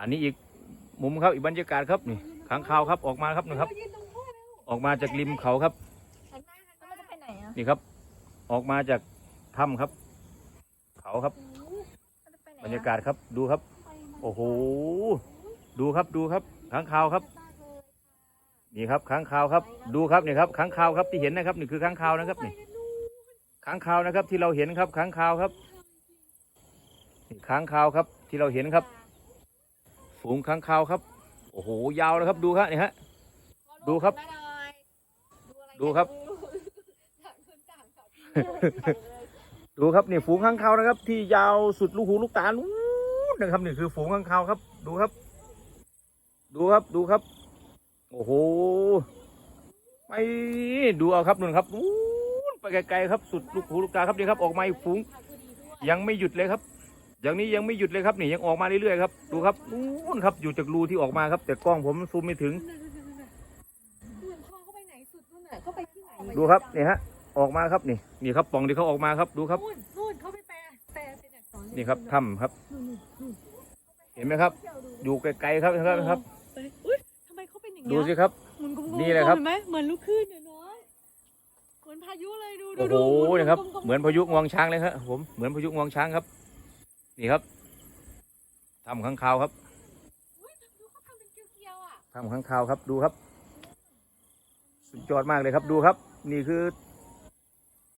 อันนี้อีกมุมครับอีกบรรยากาศครับนี่ค้างคาวครับออกมาครับนะครับ ออกมาจากริมเขาครับ แล้วมันจะไปไหนอะนี่ครับ ออกมาจากถ้ำครับ เขาครับ มันจะไปไหนบรรยากาศครับดูครับ โอ้โหดูครับดูครับค้างคาวครับ นี่ครับค้างคาวครับ ดูครับนี่ครับค้างคาวครับที่เห็นนะครับ นี่คือค้างคาวนะครับนี่ค้างคาวนะครับที่เราเห็นครับค้างคาวครับนี่ค้างคาวครับที่เราเห็นครับ ฝูงค้างคาวครับ โอ้โห ยาวเลยครับ ดูครับนี่ฮะ ดูครับ ดูครับ ดูครับนี่ฝูงข้างคาวนะครับ ที่ยาวสุดลูกหูลูกตาลูนนะครับนี่คือฝูงข้างคาวครับ ดูครับ ดูครับ ดูครับ โอ้โห ไปดูเอาครับนู่นครับนู้นไปไกลๆครับ สุดลูกหูลูกตาครับนี่ครับ ออกมาอีกฝูง ยังไม่หยุดเลยครับ อย่างนี้ยังไม่หยุดเลยครับนี่ยังออกมาเรื่อยๆครับดูครับนู้นครับอยู่จากรูที่ออกมาครับ แต่กล้องผมซูมไม่ถึงเหมือนพ่อเขาไปไหนสุดนู่นน่ะเขาไปที่ไหนดูครับนี่ฮะออกมาครับนี่นี่ครับปล่องที่เขาออกมาครับดูครับนู่นนู่นเขาไปแปลแปลเป็นอักษรนี่ครับถ้ำครับ เห็นไหมครับ อยู่ไกลๆครับครับครับไปอุ้ยทำไมเขาเป็นอย่างดูเงี้ยสิครับหมุนกลมๆนี่แหละครับเห็นไหมเหมือนลูกคลื่นเนี่ยน้อยเหมือนพายุเลยดูดูโอ้โหดูมุนี่ครับกลๆเหมือนพายุงวงช้างเลยครับผมเหมือนพายุงวงช้างครับ นี่ครับถ้ำข้างคาวครับอุ๊ยดูเขาทำเป็นเกลียวๆอะถ้ำข้างคาวครับดูครับ สุดยอดมากเลยครับดูครับ นี่คือ